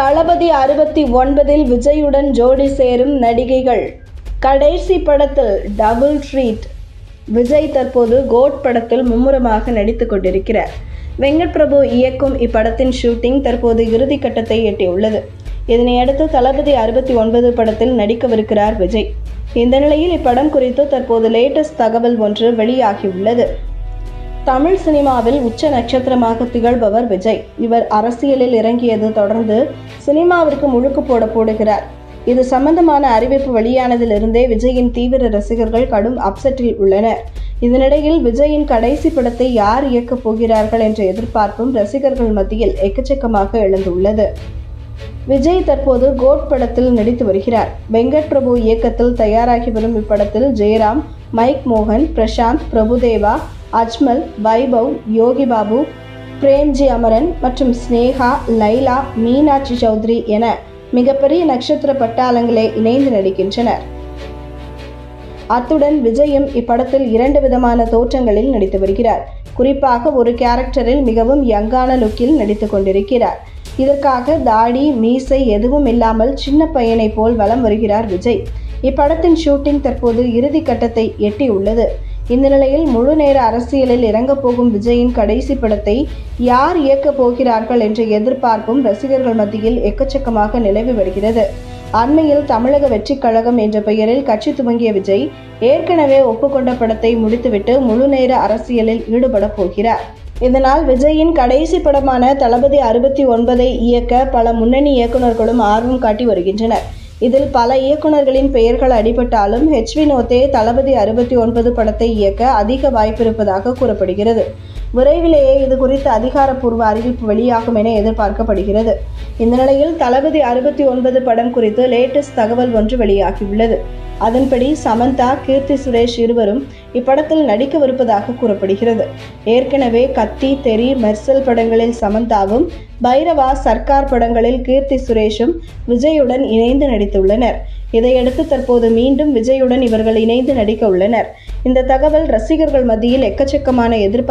தளபதி அறுபத்தி ஒன்பதில் விஜயுடன் ஜோடி சேரும் நடிகைகள். கடைசி படத்தில் டபுள் ட்ரீட். விஜய் தற்போது கோட் படத்தில் மும்முரமாக நடித்துக் கொண்டிருக்கிறார். வெங்கட் பிரபு இயக்கும் இப்படத்தின் ஷூட்டிங் தற்போது இறுதிக்கட்டத்தை எட்டியுள்ளது. இதனையடுத்து தளபதி அறுபத்தி ஒன்பது படத்தில் நடிக்கவிருக்கிறார் விஜய். இந்த நிலையில் இப்படம் குறித்து தற்போது லேட்டஸ்ட் தகவல் ஒன்று வெளியாகியுள்ளது. தமிழ் சினிமாவில் உச்ச நட்சத்திரமாக திகழ்பவர் விஜய். இவர் அரசியலில் இறங்கியது தொடர்ந்து சினிமாவிற்கு முழுக்கு போட போடுகிறார். இது சம்பந்தமான அறிவிப்பு வெளியானதிலிருந்தே விஜயின் தீவிர ரசிகர்கள் கடும் அப்செட்டில் உள்ளனர். இதனிடையில் விஜயின் கடைசி படத்தை யார் இயக்கப் போகிறார்கள் என்ற எதிர்பார்ப்பும் ரசிகர்கள் மத்தியில் எக்கச்சக்கமாக எழுந்துள்ளது. விஜய் தற்போது கோட் படத்தில் நடித்து வருகிறார். வெங்கட் பிரபு இயக்கத்தில் தயாராகி வரும் இப்படத்தில் ஜெயராம் மைக் மோகன் பிரசாந்த் பிரபுதேவா அஜ்மல் வைபவ் யோகி பாபு பிரேம்ஜி அமரன் மற்றும் ஸ்னேகா லைலா மீனாட்சி சௌத்ரி என மிகப்பெரிய நட்சத்திர பட்டாளங்களே இணைந்து நடிக்கின்றனர். அத்துடன் விஜயும் இப்படத்தில் இரண்டு விதமான தோற்றங்களில் நடித்து வருகிறார். குறிப்பாக ஒரு கேரக்டரில் மிகவும் யங்கான லுக்கில் நடித்து கொண்டிருக்கிறார். இதற்காக தாடி மீசை எதுவும் இல்லாமல் சின்ன பையனைப் போல் வலம் வருகிறார் விஜய். இப்படத்தின் ஷூட்டிங் தற்போது இறுதி கட்டத்தை எட்டியுள்ளது. இந்த நிலையில் முழு நேர அரசியலில் இறங்கப் போகும் விஜயின் கடைசி படத்தை யார் இயக்கப் போகிறார்கள் என்ற எதிர்பார்ப்பும் ரசிகர்கள் மத்தியில் எக்கச்சக்கமாக நிலவி வருகிறது. அண்மையில் தமிழக வெற்றிக் கழகம் என்ற பெயரில் கட்சி துவங்கிய விஜய் ஏற்கனவே ஒப்புக்கொண்ட படத்தை முடித்துவிட்டு முழு நேர அரசியலில் ஈடுபட போகிறார். இதனால் விஜயின் கடைசி படமான தளபதி அறுபத்தி ஒன்பதை இயக்க பல முன்னணி இயக்குநர்களும் ஆர்வம் காட்டி வருகின்றனர். இதில் பல இயக்குநர்களின் பெயர்கள் அடிபட்டாலும் ஹெச் வினோத்தே தளபதி அறுபத்தி ஒன்பது படத்தை இயக்க அதிக வாய்ப்பிருப்பதாக கூறப்படுகிறது. விரைவிலேயே இது குறித்து அதிகாரப்பூர்வ அறிவிப்பு வெளியாகும் என எதிர்பார்க்கப்படுகிறது. இந்த நிலையில் தளபதி அறுபத்தி ஒன்பது படம் குறித்து லேட்டஸ்ட் தகவல் ஒன்று வெளியாகியுள்ளது. அதன்படி சமந்தா கீர்த்தி சுரேஷ் இருவரும் இப்படத்தில் நடிக்கவிருப்பதாக கூறப்படுகிறது. ஏற்கனவே கத்தி தெரி மெர்சல் படங்களில் சமந்தாவும் பைரவா சர்க்கார் படங்களில் கீர்த்தி சுரேஷும் விஜயுடன் இணைந்து நடித்துள்ளனர். இதையடுத்து தற்போது மீண்டும் விஜயுடன் இவர்கள் இணைந்து நடிக்க உள்ளனர். இந்த தகவல் ரசிகர்கள் மத்தியில் எக்கச்சக்கமான எதிர்பார்ப்பு